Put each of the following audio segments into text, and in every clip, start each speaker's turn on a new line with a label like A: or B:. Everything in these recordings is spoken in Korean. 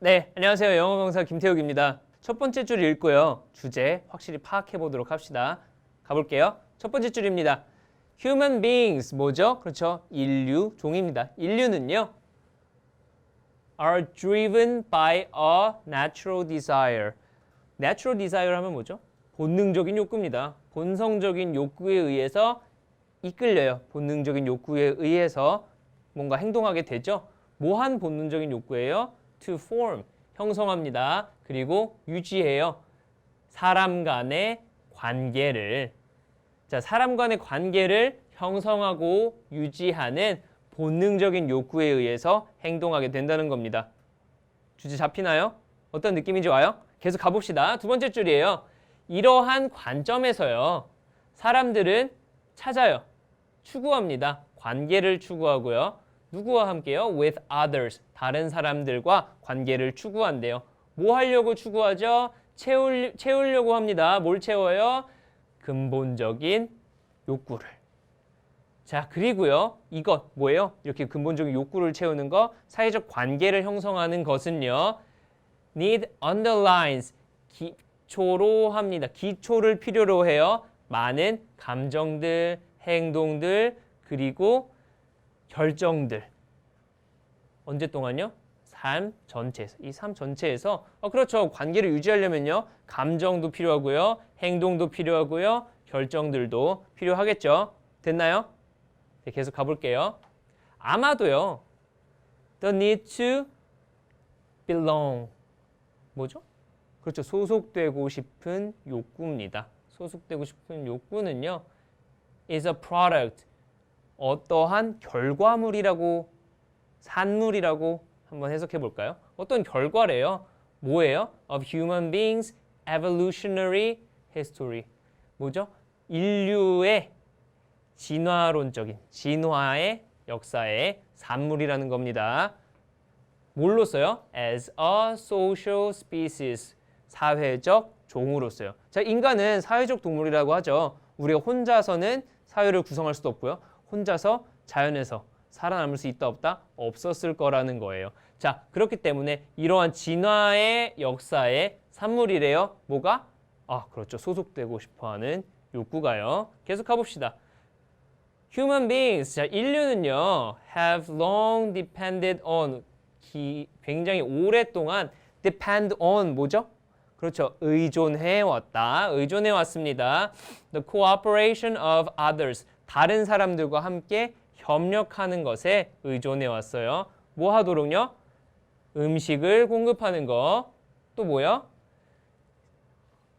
A: 네, 안녕하세요. 영어 강사 김태욱입니다. 첫 번째 줄 읽고요. 주제 확실히 파악해 보도록 합시다. 가볼게요. 첫 번째 줄입니다. Human beings 뭐죠? 그렇죠. 인류 종입니다. 인류는요. are driven by a natural desire. natural desire 하면 뭐죠? 본능적인 욕구입니다. 본성적인 욕구에 의해서 이끌려요. 본능적인 욕구에 의해서 뭔가 행동하게 되죠. 뭐한 본능적인 욕구예요? To form, 형성합니다. 그리고 유지해요. 사람 간의 관계를. 자, 사람 간의 관계를 형성하고 유지하는 본능적인 욕구에 의해서 행동하게 된다는 겁니다. 주제 잡히나요? 어떤 느낌인지 와요? 계속 가봅시다. 두 번째 줄이에요. 이러한 관점에서요. 사람들은 찾아요. 추구합니다. 관계를 추구하고요. 누구와 함께요? with others. 다른 사람들과 관계를 추구한대요. 뭐 하려고 추구하죠? 채울, 채우려고 합니다. 뭘 채워요? 근본적인 욕구를. 자, 그리고요. 이것 뭐예요? 이렇게 근본적인 욕구를 채우는 거, 사회적 관계를 형성하는 것은요. need underlines 기초로 합니다. 기초를 필요로 해요. 많은 감정들, 행동들, 그리고 결정들. 언제 동안요? 삶 전체에서. 이 삶 전체에서 어, 그렇죠. 관계를 유지하려면요. 감정도 필요하고요. 행동도 필요하고요. 결정들도 필요하겠죠. 됐나요? 네, 계속 가볼게요. 아마도요. The need to belong. 뭐죠? 그렇죠. 소속되고 싶은 욕구입니다. 소속되고 싶은 욕구는요. is a product. 어떠한 결과물이라고 산물이라고 한번 해석해 볼까요? 어떤 결과래요. 뭐예요? of human beings evolutionary history. 뭐죠? 인류의 진화론적인 진화의 역사의 산물이라는 겁니다. 뭘로써요? as a social species. 사회적 종으로서요. 자, 인간은 사회적 동물이라고 하죠. 우리가 혼자서는 사회를 구성할 수도 없고요. 혼자서 자연에서 살아남을 수 있다 없다 없었을 거라는 거예요. 자, 그렇기 때문에 이러한 진화의 역사의 산물이래요. 뭐가? 아, 그렇죠. 소속되고 싶어하는 욕구가요. 계속 가봅시다. Human beings, 자, 인류는요, have long depended on, 기, 굉장히 오랫동안 depend on 뭐죠? 그렇죠. 의존해 왔다. 의존해 왔습니다. The cooperation of others. 다른 사람들과 함께 협력하는 것에 의존해 왔어요. 뭐 하도록요? 음식을 공급하는 거. 또 뭐야?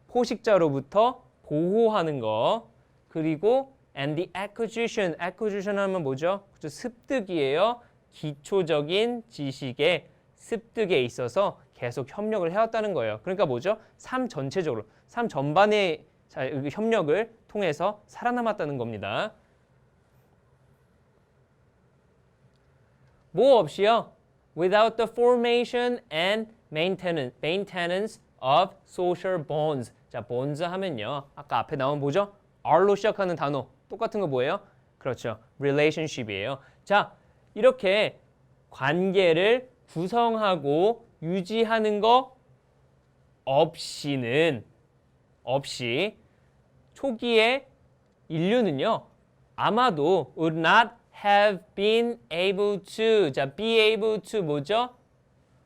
A: 포식자로부터 보호하는 거. 그리고 and the acquisition. acquisition 하면 뭐죠? 그렇죠. 습득이에요. 기초적인 지식의 습득에 있어서 계속 협력을 해왔다는 거예요. 그러니까 뭐죠? 삶 전체적으로, 삶 전반의 자, 협력을 통해서 살아남았다는 겁니다. 뭐 없이요? Without the formation and maintenance, maintenance of social bonds. 자, bonds 하면요. 아까 앞에 나온 뭐죠? R로 시작하는 단어. 똑같은 거 뭐예요? 그렇죠. relationship이에요. 자, 이렇게 관계를 구성하고 유지하는 거 없이는 없이 초기에 인류는요 아마도 would not have been able to 자 be able to 뭐죠?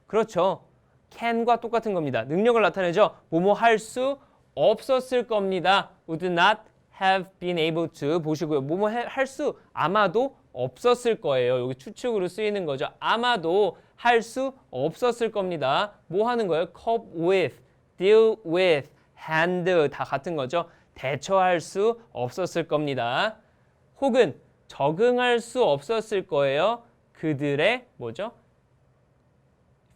A: 그렇죠. can과 똑같은 겁니다. 능력을 나타내죠. 뭐뭐 할 수 없었을 겁니다. would not have been able to 보시고요. 뭐뭐 할 수 아마도 없었을 거예요. 여기 추측으로 쓰이는 거죠. 아마도 할 수 없었을 겁니다. 뭐 하는 거예요? cope with, deal with, handle 다 같은 거죠. 대처할 수 없었을 겁니다. 혹은 적응할 수 없었을 거예요. 그들의 뭐죠?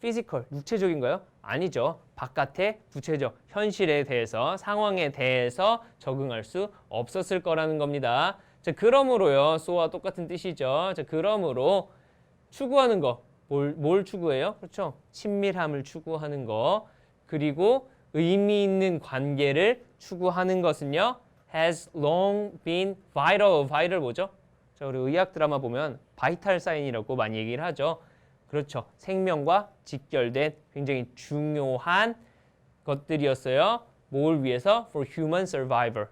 A: 피지컬, 육체적인가요? 아니죠. 바깥의 구체적 현실에 대해서 상황에 대해서 적응할 수 없었을 거라는 겁니다. 자, 그러므로요. 소와 똑같은 뜻이죠. 자, 그러므로 추구하는 거 뭘, 뭘 추구해요? 그렇죠. 친밀함을 추구하는 거. 그리고 의미 있는 관계를 추구하는 것은요. has long been vital. vital 뭐죠? 자, 우리 의학 드라마 보면 바이탈 사인이라고 많이 얘기를 하죠. 그렇죠. 생명과 직결된 굉장히 중요한 것들이었어요. 뭘 위해서? For human survivor.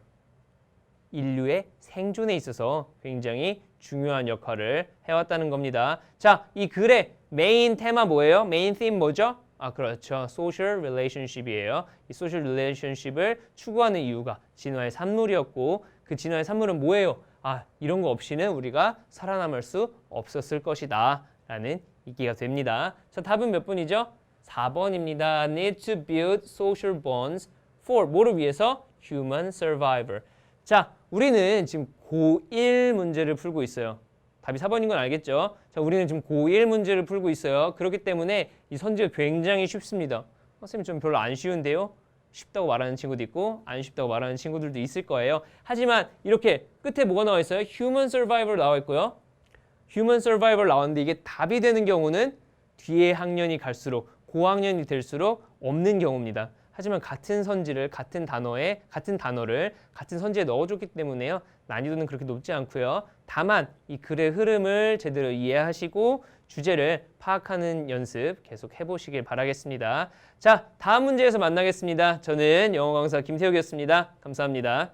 A: 인류의 생존에 있어서 굉장히 중요한 역할을 해왔다는 겁니다. 자, 이 글의 메인 테마 뭐예요? 메인 theme 뭐죠? 아, 그렇죠. social relationship이에요. 이 social relationship을 추구하는 이유가 진화의 산물이었고 그 진화의 산물은 뭐예요? 아, 이런 거 없이는 우리가 살아남을 수 없었을 것이다. 라는 얘기가 됩니다. 자, 답은 몇 분이죠? 4번입니다. Need to build social bonds for 뭐를 위해서? Human survivor. 자, 우리는 지금 고1 문제를 풀고 있어요. 답이 4번인 건 알겠죠? 자, 우리는 지금 고1 문제를 풀고 있어요. 그렇기 때문에 이 선지가 굉장히 쉽습니다. 어, 선생님 좀 별로 안 쉬운데요? 쉽다고 말하는 친구도 있고 안 쉽다고 말하는 친구들도 있을 거예요. 하지만 이렇게 끝에 뭐가 나와 있어요? Human survivor 나와 있고요. Human survivor 나왔는데 이게 답이 되는 경우는 뒤에 학년이 갈수록 고학년이 될수록 없는 경우입니다. 하지만 같은 선지를 같은 단어에 같은 단어를 같은 선지에 넣어줬기 때문에요 난이도는 그렇게 높지 않고요. 다만 이 글의 흐름을 제대로 이해하시고 주제를 파악하는 연습 계속 해보시길 바라겠습니다. 자, 다음 문제에서 만나겠습니다. 저는 영어 강사 김태욱이었습니다. 감사합니다.